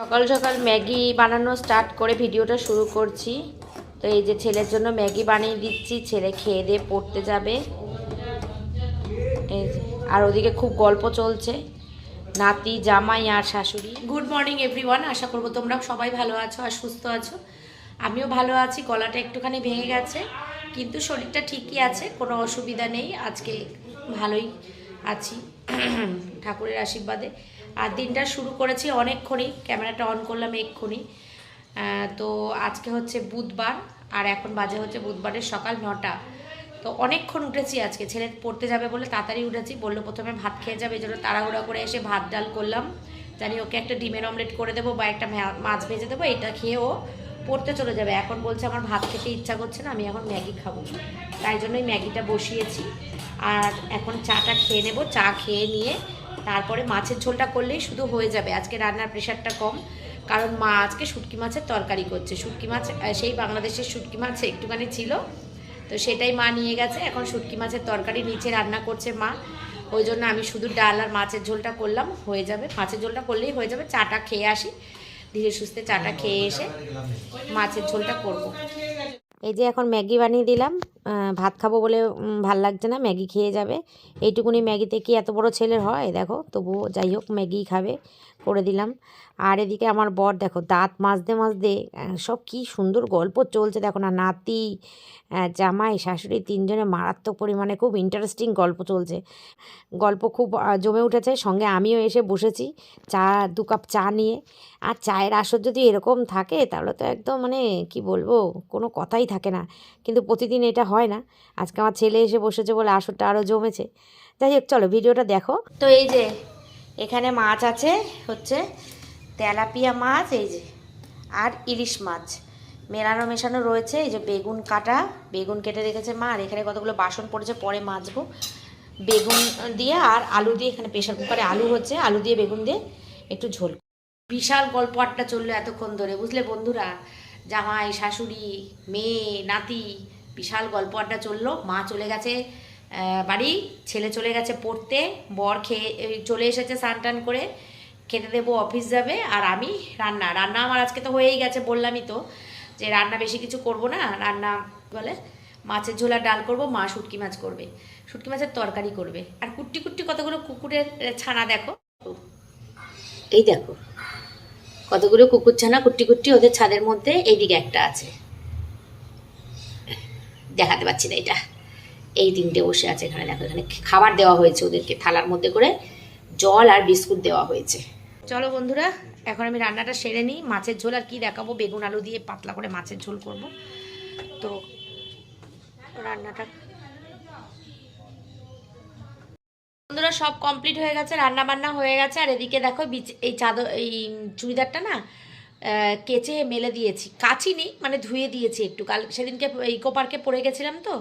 সকাল সকাল ম্যাগি বানানো স্টার্ট করে ভিডিওটা শুরু করছি। তো এই যে ছেলের জন্য ম্যাগি বানিয়ে দিচ্ছি, ছেলে খেয়ে দিয়ে পড়তে যাবে। এই আর ওদিকে খুব গল্প চলছে। নাতি, জামাই আর শাশুড়ি। গুড মর্নিং এভরিওয়ান আশা করব তোমরা সবাই ভালো আছো আর সুস্থ আছো। আমিও ভালো আছি, গলাটা একটুখানি ভেঙে গেছে, কিন্তু শরীরটা ঠিকই আছে, কোনো অসুবিধা নেই। আজকে ভালোই আছি, ঠাকুরের আশীর্বাদে। আর দিনটা শুরু করেছি অনেকক্ষণই, ক্যামেরাটা অন করলাম এক্ষুনি। তো আজকে হচ্ছে বুধবার, আর এখন বাজে হচ্ছে বুধবারের সকাল নটা। তো অনেকক্ষণ উঠেছি আজকে, ছেলে পড়তে যাবে বলে তাড়াতাড়ি উঠেছি, বলল প্রথমে ভাত খেয়ে যাবে, এই জন্য তাড়াহুড়া করে এসে ভাত ডাল করলাম। জানি ওকে একটা ডিমের অমলেট করে দেবো বা একটা মাছ ভেজে দেবো, এটা খেয়ে ও পড়তে চলে যাবে। এখন বলছে আমার ভাত খেতে ইচ্ছা করছে না, আমি এখন ম্যাগি খাব। তাই জন্যই ম্যাগিটা বসিয়েছি। আর এখন চাটা খেয়ে নেব, চা খেয়ে নিয়ে তারপরে মাছের ঝোলটা করলেই শুধু হয়ে যাবে। আজকে রান্নার প্রেশারটা কম, কারণ মা আজকে শুটকি মাছের তরকারি করছে। শুটকি মাছ সেই বাংলাদেশের শুটকি মাছ একটুখানি ছিল, তো সেটাই মা নিয়ে গেছে। এখন শুটকি মাছের তরকারি নিচে রান্না করছে মা। ওই জন্য আমি শুধু ডাল আর মাছের ঝোলটা করলাম, হয়ে যাবে। মাছের ঝোলটা করলেই হয়ে যাবে। চাটা খেয়ে আসি, ধীরে সুস্থে চাটা খেয়ে এসে মাছের ঝোলটা করব। এই যে এখন ম্যাগি বানিয়ে দিলাম ভাত খাব বলে ভালো লাগছে না, ম্যাগি খেয়ে যাবে। এইটুকুনি ম্যাগিতে কি এত বড় ছেলের হয়? দেখো, তবুও যাই হোক ম্যাগি খাবে। করে দিলাম। আর এদিকে আমার বর দেখো, দাঁত মাজতে মাজতে সব কি সুন্দর গল্প চলছে। দেখো না, নাতি জামাই, শাশুড়ি তিনজনে মারাত্মক পরিমাণে খুব ইন্টারেস্টিং গল্প চলছে। গল্প খুব জমে উঠেছে। সঙ্গে আমিও এসে বসেছি চা, দু কাপ চা নিয়ে। আর চায়ের আসর যদি এরকম থাকে, তাহলে তো একদম মানে কি বলব, কোনো কথাই থাকে না। কিন্তু প্রতিদিন এটা হয় না। আজকে আমার ছেলে এসে বসেছে বলে আসরটা আরও জমেছে। যাই হোক, চলো, ভিডিওটা দেখো। তো এই যে এখানে মাছ আছে, হচ্ছে তেলাপিয়া মাছ, এই যে, আর ইলিশ মাছ। মেলানো মেশানো রয়েছে, এই যে বেগুন কাটা, বেগুন কেটে রেখেছে মা, আর এখানে কতগুলো বাসন পড়েছে, পরে মাজবো। বেগুন দিয়ে আর আলু দিয়ে এখানে প্রেশার কুকারে আলু হচ্ছে, আলু দিয়ে বেগুন দিয়ে একটু ঝোল। বিশাল গল্প আড্ডা চলল এতক্ষণ ধরে, বুঝলে বন্ধুরা? জামাই, শাশুড়ি, মেয়ে, নাতি, বিশাল গল্প আড্ডা চলল, মা চলে গেছে। বাড়ি, ছেলে চলে গেছে পড়তে, বর খেয়ে চলে এসেছে স্নান টান করে, খেতে দেবো, অফিস যাবে, আর আমি রান্না। রান্না আমার আজকে তো হয়েই গেছে, বললামই তো, যে রান্না বেশি কিছু করব না, রান্না বলে মাছের ঝোলা ডাল করব, মা শুটকি মাছ করবে। শুটকি মাছের তরকারি করবে। আর কুট্টি কুট্টি কতগুলো কুকুরের ছানা দেখো? এই দেখো, কতগুলো কুকুর ছানা, কুট্টি কুট্টি ওদের ছাদের মধ্যে, এইদিকে একটা আছে। দেখাতে পাচ্ছি না এটা। এই তিনটে বসে আছে এখানে দেখো, এখানে খাবার দেওয়া হয়েছে ওদেরকে, থালার মধ্যে করে জল আর বিস্কুট দেওয়া হয়েছে। চলো বন্ধুরা, এখন আমি রান্নাটা সেরে নিই। মাছের ঝোল আর কি দেখাবো? বেগুন আলু দিয়ে পাতলা করে মাছের ঝোল করব। তো রান্নাটা বন্ধুরা, সব কমপ্লিট হয়ে গেছে রান্না বান্না হয়ে গেছে। আর এদিকে দেখো এই চাদর এই চুড়িদারটা না কেচে মেলে দিয়েছি। কাচিনি মানে ধুয়ে দিয়েছি একটু। কাল সেদিনকে ইকো পার্কে পড়ে গেছিলাম তো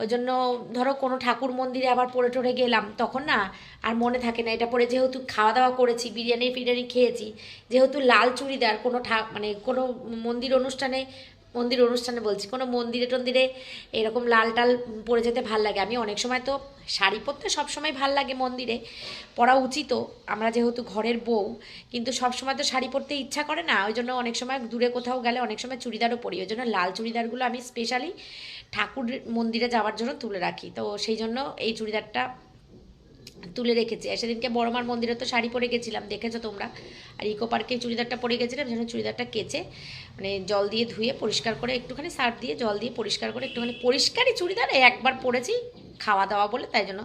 ওই জন্য ধরো কোনো ঠাকুর মন্দিরে আবার পড়ে টড়ে গেলাম, তখন না আর মনে থাকে না। এটা পরে যেহেতু খাওয়া দাওয়া করেছি, বিরিয়ানি ফিরিয়ানি খেয়েছি, যেহেতু লাল চুড়িদার কোনো ঠা মানে কোনো মন্দির অনুষ্ঠানে মন্দির অনুষ্ঠানে বলছি, কোনো মন্দিরে টন্দিরে এরকম লাল টাল পরে যেতে ভালো লাগে। আমি অনেক সময় তো শাড়ি পরতে সবসময় ভালো লাগে মন্দিরে, পরা উচিতও আমরা যেহেতু ঘরের বউ, কিন্তু সব সময় তো শাড়ি পরতে ইচ্ছা করে না। ওই জন্য অনেক সময় দূরে কোথাও গেলে অনেক সময় চুড়িদারও পরি। ওই জন্য লাল চুড়িদারগুলো আমি স্পেশালি ঠাকুর মন্দিরে যাওয়ার জন্য তুলে রাখি। তো সেই জন্য এই চুড়িদারটা তুলে রেখেছি। আর সেদিনকে বড়মার মন্দিরে তো শাড়ি পরে গেছিলাম, দেখেছ তোমরা? আর ইকো পার্কে চুড়িদারটা পরে গেছিলাম যেন চুড়িদারটা কেচে মানে জল দিয়ে ধুয়ে পরিষ্কার করে একটুখানি সার্ফ দিয়ে জল দিয়ে পরিষ্কার করে একটুখানি পরিষ্কারই চুড়িদার একবার পরেছি খাওয়া দাওয়া বলে, তাই জন্য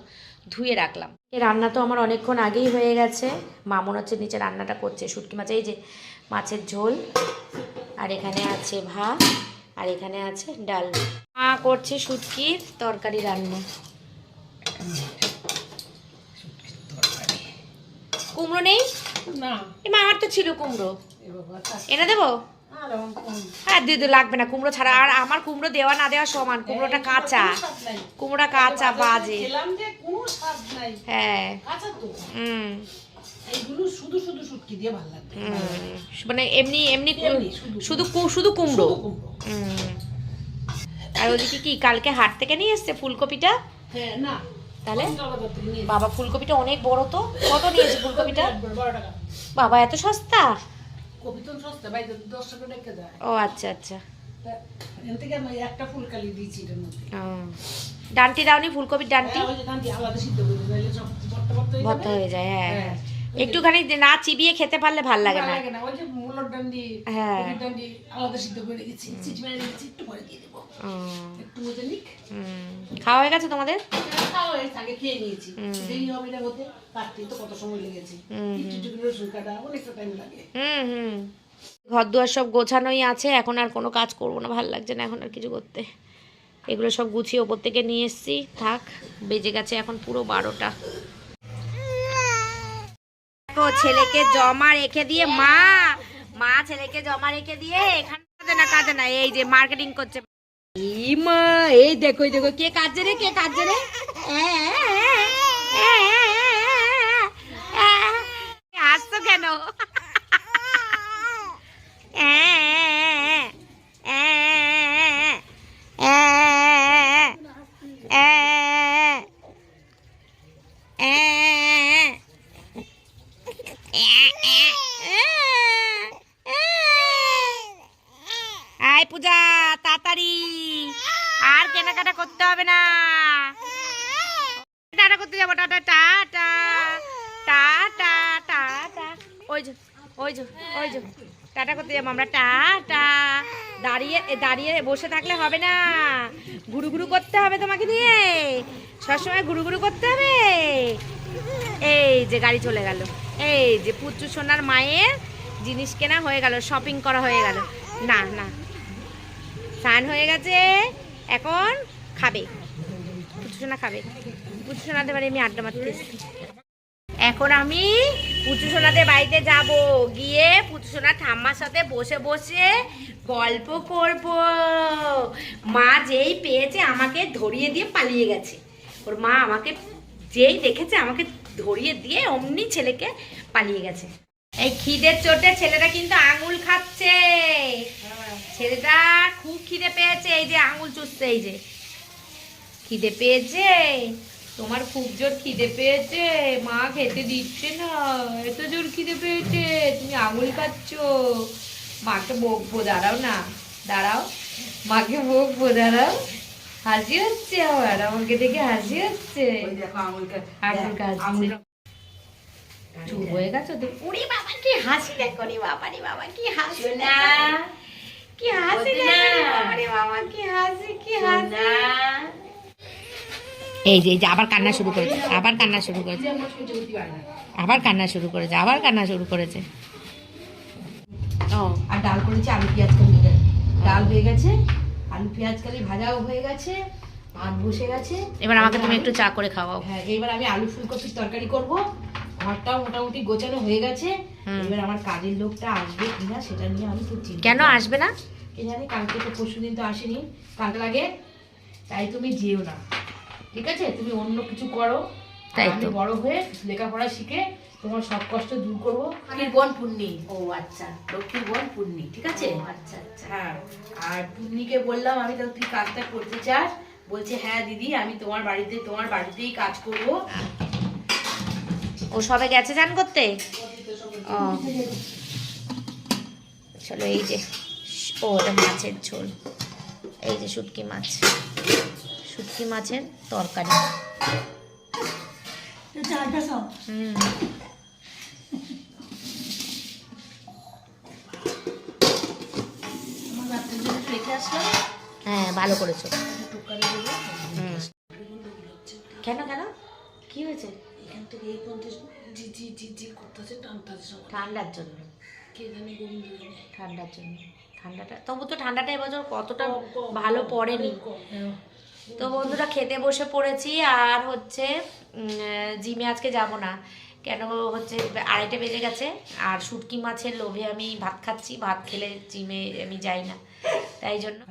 ধুয়ে রাখলাম। রান্না তো আমার অনেকক্ষণ আগেই হয়ে গেছে। মামন হচ্ছে নিচে রান্নাটা করছে, শুটকি মাছ এই যে মাছের ঝোল। আর এখানে আছে ভাত। আর এখানে আছে ডাল। মা করছে শুটকির তরকারি রান্না। কুমড়ো নেই? না। আমার তো ছিল কুমড়ো। এনে দেবো? হ্যাঁ দিদি লাগবে না। কুমড়ো ছাড়া আর আমার কুমড়ো দেওয়া না দেওয়া সমান। কুমড়োটা কাঁচা। কুমড়োটা কাঁচা বাজে। হ্যাঁ। হুম। এইগুলো শুধু শুধু শুটকি দিয়ে ভালো লাগবে। মানে এমনি এমনি শুধু শুধু কুমড়ো। আর ওদিকে কি কালকে হাট থেকে নিয়ে এসছে ফুলকপিটা? হ্যাঁ না। তাহলে? বাবা ফুলকপিটা অনেক বড় তো। কত নিয়েছে ফুলকপিটা? বাবা এত সস্তা? কপি তো সস্তা বাইরে দশ টাকা রেখে দেয়। ও আচ্ছা আচ্ছা। ডান্টি দাওনি ফুলকপির ডান্টি? হ্যাঁ, ভর্তা হয়ে। যায় হ্যাঁ। হ্যাঁ। একটুখানি না চিবিয়ে খেতে পারলে ভালো লাগে না। হ্যাঁ। খাওয়া হয়ে গেছে তোমাদের? হুম। হুম ঘর দুয়ার সব গোছানোই আছে এখন আর কোনো কাজ করব না ভালো লাগছে না এখন আর কিছু করতে। এগুলো সব গুছিয়ে ওপর থেকে নিয়ে এসছি থাক বেজে গেছে এখন পুরো বারোটা। দেখো ছেলেকে জমা রেখে দিয়ে মা মা ছেলেকে জমা রেখে দিয়ে এখানে কাঁদে না কাঁদে না এই যে মার্কেটিং করছে মা এই দেখো দেখো কে কাজে রে কে কাজে রে হাসতো কেন আয় পূজা তাড়াতাড়ি আর কেনাকাটা করতে হবে না টাটা করতে যাব টাটা টাটা টাটা টাটা ওই যে ওই যে ওই যে টাটা করতে যাব আমরা। টাটা দাঁড়িয়ে দাঁড়িয়ে বসে থাকলে হবে না। ঘুরু ঘুরু করতে হবে তোমাকে দিয়ে সবসময় ঘুরু ঘুরু করতে হবে। এই যে গাড়ি চলে গেল। এই যে পুচু সোনার মায়ের জিনিস কেনা হয়ে গেল শপিং করা হয়ে গেল। না না। স্নান হয়ে গেছে। এখন খাবে। পুচু সোনা খাবে। পুচু সোনাদের বাড়ি আমি আড্ডা মারতে এখন আমি পুচু সোনাদের বাড়িতে যাব। গিয়ে পুচু ঠাম্মার সাথে বসে বসে গল্প করব। মা যেই পেয়েছে আমাকে ধরিয়ে দিয়ে পালিয়ে গেছে। ওর মা আমাকে যেই দেখেছে আমাকে ধরিয়ে দিয়ে অমনি ছেলেকে পালিয়ে গেছে। এই খিদের চোটে ছেলেটা কিন্তু আঙুল খাচ্ছে। ছেলেটা খুব খিদে পেয়েছে। এই যে আঙুল চুষছে, এই যে। খিদে পেয়েছে। তোমার খুব জোর খিদে পেয়েছে মা খেতে দিচ্ছে না এত জোর খিদে পেয়েছে তুমি আঙুল খাচ্ছ মাকে বকবো দাঁড়াও না দাঁড়াও মাকে বকবো দাঁড়াও হাসি হচ্ছে আবার আমাকে দেখে হাসি হচ্ছে। চুপ হয়ে গেছো তো? উড়ি বাবা কি হাসি দেখো রে বাবা রে বাবা কি হাসি না কি হাসি দেখো বাবা রে বাবা কি হাসি কি হাসি। এই যে এই যে আবার কান্না শুরু করেছে আবার কান্না শুরু করেছে আবার কান্না শুরু করেছে আবার কান্না শুরু করেছে। ও আর ডাল করেছি আলু পেঁয়াজ কালি। ডাল হয়ে গেছে আলু পেঁয়াজ কালি ভাজাও হয়ে গেছে ভাত বসে গেছে। এবার আমাকে তুমি একটু চা করে খাওয়াও। হ্যাঁ এবার আমি আলু ফুলকপির তরকারি করব। ঘরটাও মোটামুটি গোছানো হয়ে গেছে। এবার আমার কাজের লোকটা আসবে কিনা সেটা নিয়ে আমি খুব চিন্তা কেন আসবে না? কে জানি কালকে তো পরশু দিন তো আসেনি কালকে লাগে। তাই তুমি যেও না। ঠিক আছে? তুমি অন্য কিছু করো। তাই আমি তো। বড় হয়ে লেখাপড়া শিখে তোমার সব কষ্ট দূর করব। বোন পূর্ণি ও আচ্ছা। লক্ষ্মীর বোন পূর্ণি ঠিক আছে? আচ্ছা আচ্ছা। হ্যাঁ। আর পূর্ণিকে বললাম আমি তো তুই কাজটা করতে চাস? বলছে হ্যাঁ দিদি আমি তোমার বাড়িতে তোমার বাড়িতেই কাজ করব। ও সবে গেছে চান করতে? ও। চলো এই যে ও ওটা মাছের ঝোল। এই যে শুটকি মাছ। শুটকি মাছের তরকারি। হুম। হ্যাঁ ভালো করেছ। কেন কেন? কি হয়েছে? এখান থেকে এই পর্যন্ত জি জি জি জি করতেছে টানতেছে সব ঠান্ডার জন্য। কে জানি ঠান্ডার জন্য। ঠান্ডাটা তবু তো ঠান্ডাটা এবছর কতটা ভালো পড়েনি। তো বন্ধুরা খেতে বসে পড়েছি আর হচ্ছে জিমে আজকে যাব না। কেন হচ্ছে আড়াইটে বেজে গেছে আর শুটকি মাছের লোভে আমি ভাত খাচ্ছি, ভাত খেলে জিমে আমি যাই না। তাই জন্য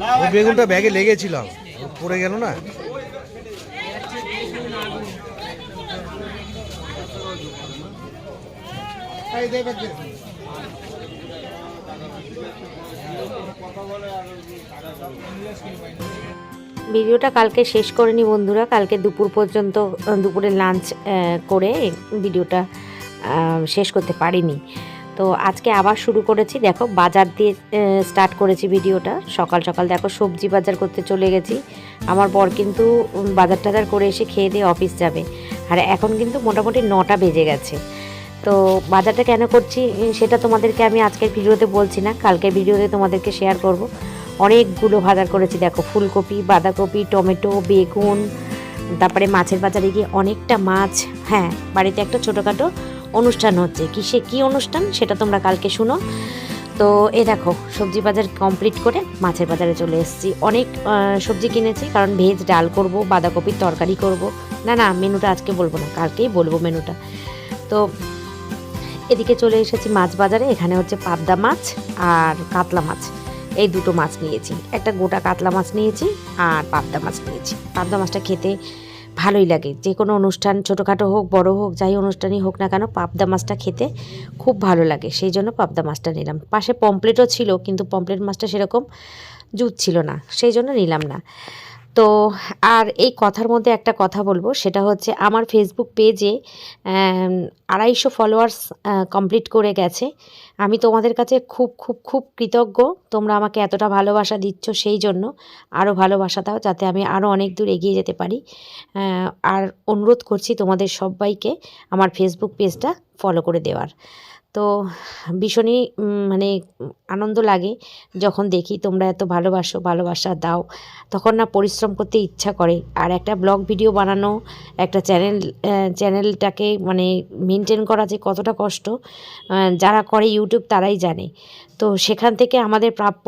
দাম ওই বেগুনটা ব্যাগে লেগেছিলাম। পড়ে গেল না? ভিডিওটা কালকে শেষ করে নি বন্ধুরা, কালকে দুপুর পর্যন্ত দুপুরে লাঞ্চ করে ভিডিওটা শেষ করতে পারিনি। তো আজকে আবার শুরু করেছি, দেখো বাজার দিয়ে স্টার্ট করেছি ভিডিওটা। সকাল সকাল দেখো সবজি বাজার করতে চলে গেছি। আমার বর কিন্তু বাজার টাজার করে এসে খেয়ে দিয়ে অফিস যাবে। আর এখন কিন্তু মোটামুটি নটা বেজে গেছে। তো বাজারটা কেন করছি সেটা তোমাদেরকে আমি আজকের ভিডিওতে বলছি না, কালকের ভিডিওতে তোমাদেরকে শেয়ার করব। অনেকগুলো বাজার করেছি, দেখো, ফুলকপি, বাঁধাকপি, টমেটো, বেগুন, তারপরে মাছের বাজারে গিয়ে অনেকটা মাছ হ্যাঁ বাড়িতে একটা ছোটোখাটো অনুষ্ঠান হচ্ছে। কিসে কী অনুষ্ঠান সেটা তোমরা কালকে শুনো। তো এ দেখো, সবজি বাজার কমপ্লিট করে মাছের বাজারে চলে এসেছি। অনেক সবজি কিনেছি, কারণ ভেজ ডাল করব, বাঁধাকপির তরকারি করব। না না, মেনুটা আজকে বলব না, কালকেই বলব মেনুটা। তো এদিকে চলে এসেছি মাছ বাজারে, এখানে হচ্ছে পাবদা মাছ আর কাতলা মাছ। এই দুটো মাছ নিয়েছি। একটা গোটা কাতলা মাছ নিয়েছি আর পাবদা মাছ নিয়েছি। পাবদা মাছটা খেতে ভালোই লাগে। যে কোনো অনুষ্ঠান, ছোটোখাটো হোক, বড় হোক, যাই অনুষ্ঠানই হোক না কেন, পাবদা মাছটা খেতে খুব ভালো লাগে। সেই জন্য পাবদা মাছটা নিলাম। পাশে পমপ্লেটও ছিল, কিন্তু পমপ্লেট মাছটা সেরকম জুত ছিল না। সেই জন্য নিলাম না। তো আর এই কথার মধ্যে একটা কথা বলব, সেটা হচ্ছে আমার ফেসবুক পেজে আড়াইশো ফলোয়ার্স কমপ্লিট করে গেছে। আমি তোমাদের কাছে খুব খুব খুব কৃতজ্ঞ, তোমরা আমাকে এতটা ভালোবাসা দিচ্ছ সেই জন্য। আরও ভালোবাসা দাও, যাতে আমি আরও অনেক দূর এগিয়ে যেতে পারি। আর অনুরোধ করছি তোমাদের সবাইকে আমার ফেসবুক পেজটা ফলো করে দেওয়ার। তো ভীষণই মানে আনন্দ লাগে যখন দেখি তোমরা এত ভালোবাসো, ভালোবাসা দাও। তখন না পরিশ্রম করতে ইচ্ছা করে। আর একটা ব্লগ ভিডিও বানানো, একটা চ্যানেল চ্যানেলটাকে মানে মেনটেন করা যে কতটা কষ্ট যারা করে ইউটিউব তারাই জানে। তো সেখান থেকে আমাদের প্রাপ্য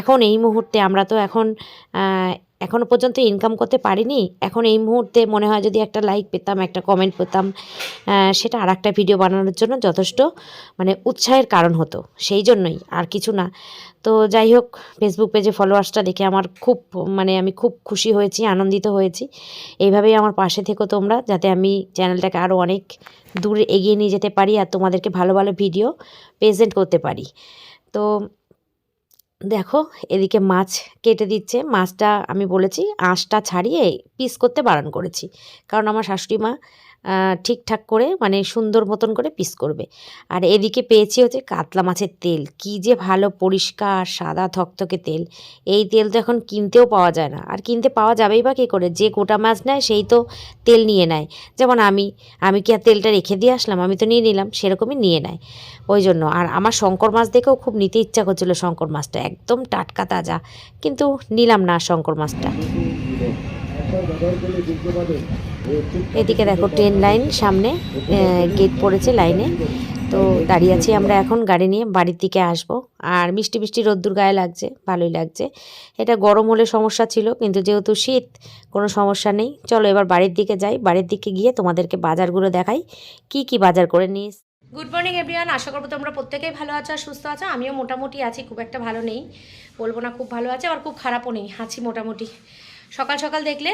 এখন এই মুহূর্তে আমরা তো এখন আহ, এখনও পর্যন্ত ইনকাম করতে পারিনি। এখন এই মুহূর্তে মনে হয় যদি একটা লাইক পেতাম একটা কমেন্ট পেতাম সেটা আর একটা ভিডিও বানানোর জন্য যথেষ্ট মানে উৎসাহের কারণ হতো। সেই জন্যই আর কিছু না। তো যাই হোক ফেসবুক পেজে ফলোয়ার্সটা দেখে আমার খুব মানে আমি খুব খুশি হয়েছি আনন্দিত হয়েছি। এইভাবেই আমার পাশে থেকো তোমরা যাতে আমি চ্যানেলটাকে আরও অনেক দূরে এগিয়ে নিয়ে যেতে পারি আর তোমাদেরকে ভালো ভালো ভিডিও প্রেজেন্ট করতে পারি। তো দেখো, এদিকে মাছ কেটে দিচ্ছে। মাছটা আমি বলেছি, আঁশটা ছাড়িয়ে পিস করতে বারণ করেছি। কারণ আমার শাশুড়ি মা ঠিকঠাক করে মানে সুন্দর মতন করে পিস করবে। আর এদিকে পেয়েছি হচ্ছে কাতলা মাছের তেল। কি যে ভালো পরিষ্কার সাদা থকথকে তেল। এই তেল তো এখন কিনতেও পাওয়া যায় না। আর কিনতে পাওয়া যাবেই বা কী করে? যে গোটা মাছ নেয়, সেই তো তেল নিয়ে নেয়। যেমন আমি আমি কি আর তেলটা রেখে দিয়ে আসলাম? আমি তো নিয়ে নিলাম, সেরকমই নিয়ে নেয়। ওই জন্য। আর আমার শঙ্কর মাছ দেখেও খুব নিতে ইচ্ছা করছিল শঙ্কর মাছটা। একদম টাটকা তাজা। কিন্তু নিলাম না শঙ্কর মাছটা। এদিকে দেখো ট্রেন লাইন, সামনে গেট পড়েছে লাইনে। তো দাঁড়িয়ে আছি আমরা এখন গাড়ি নিয়ে, বাড়ির দিকে আসব। আর মিষ্টি মিষ্টি রোদ্দুর গায়ে লাগছে, ভালোই লাগছে। এটা গরম হলে সমস্যা ছিল, কিন্তু যেহেতু শীত, কোনো সমস্যা নেই। চলো এবার বাড়ির দিকে যাই। বাড়ির দিকে গিয়ে তোমাদেরকে বাজারগুলো দেখাই, কি কি বাজার করে নিয়ে গুড মর্নিং এভরিওয়ান আশা করব তোমরা প্রত্যেকেই ভালো আছো আর সুস্থ আছো। আমিও মোটামুটি আছি, খুব একটা ভালো নেই। বলব না খুব ভালো আছে আর খুব খারাপও নেই, আছি মোটামুটি। সকাল সকাল দেখলে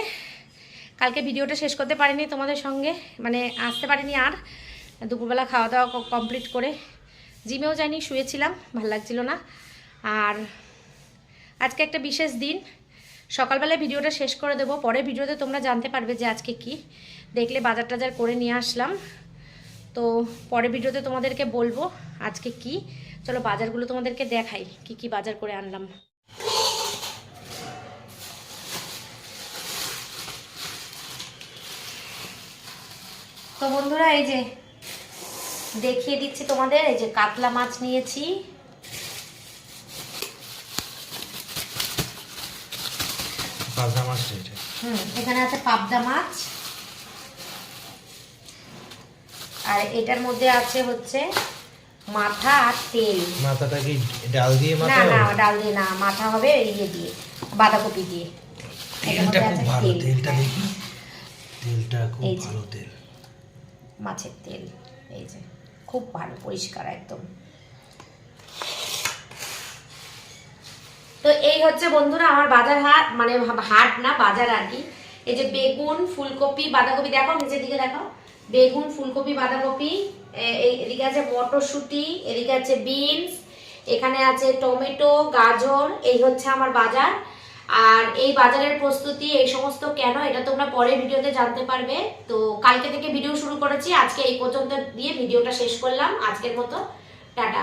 কালকে ভিডিওটা শেষ করতে পারিনি তোমাদের সঙ্গে মানে আসতে পারিনি আর। দুপুরবেলা খাওয়া দাওয়া কমপ্লিট করে জিমেও যাইনি, শুয়েছিলাম, ভালো লাগছিল না। আর আজকে একটা বিশেষ দিন। সকালবেলায় ভিডিওটা শেষ করে দেবো পরে ভিডিওতে তোমরা জানতে পারবে যে আজকে কি। দেখলে বাজার টাজার করে নিয়ে আসলাম। তো পরে ভিডিওতে তোমাদেরকে বলব আজকে কি। চলো বাজারগুলো তোমাদেরকে দেখাই, কি কি বাজার করে আনলাম। তো বন্ধুরা এই যে দেখিয়ে দিচ্ছি তোমাদের এই যে কাতলা মাছ নিয়েছি। পাবদা মাছটা হুম এখানে আছে পাবদা মাছ। আর এটার মধ্যে আছে হচ্ছে মাথা আর তেল। মাথাটা কি ডাল দিয়ে না মাথা না ডাল দিয়ে না মাথা হবে ইয়ে দিয়ে বাঁধাকপি দিয়ে। তেলটা খুব ভালো তেল। তেলটা দেখি। তেলটা খুব ভালো তেল। মাছের তেল, এই যে, খুব ভালো, পরিষ্কার একদম। তো এই হচ্ছে বন্ধুরা আমার বাজার হাট মানে হাট না, বাজার আর কি। এই যে বেগুন, ফুলকপি, বাঁধাকপি, দেখো নিচের দিকে দেখো। বেগুন, ফুলকপি, বাঁধাকপি এদিকে আছে মটরশুঁটি, এদিকে আছে বিনস, এখানে আছে টমেটো, গাজর, এই হচ্ছে আমার বাজার। আর এই বাজারের প্রস্তুতি, এই সমস্ত কেন, এটা তোমরা পরের ভিডিওতে জানতে পারবে। তো কালকে থেকে ভিডিও শুরু করেছি, আজকে এই পর্যন্ত দিয়ে ভিডিওটা শেষ করলাম। আজকের মতো, টাটা।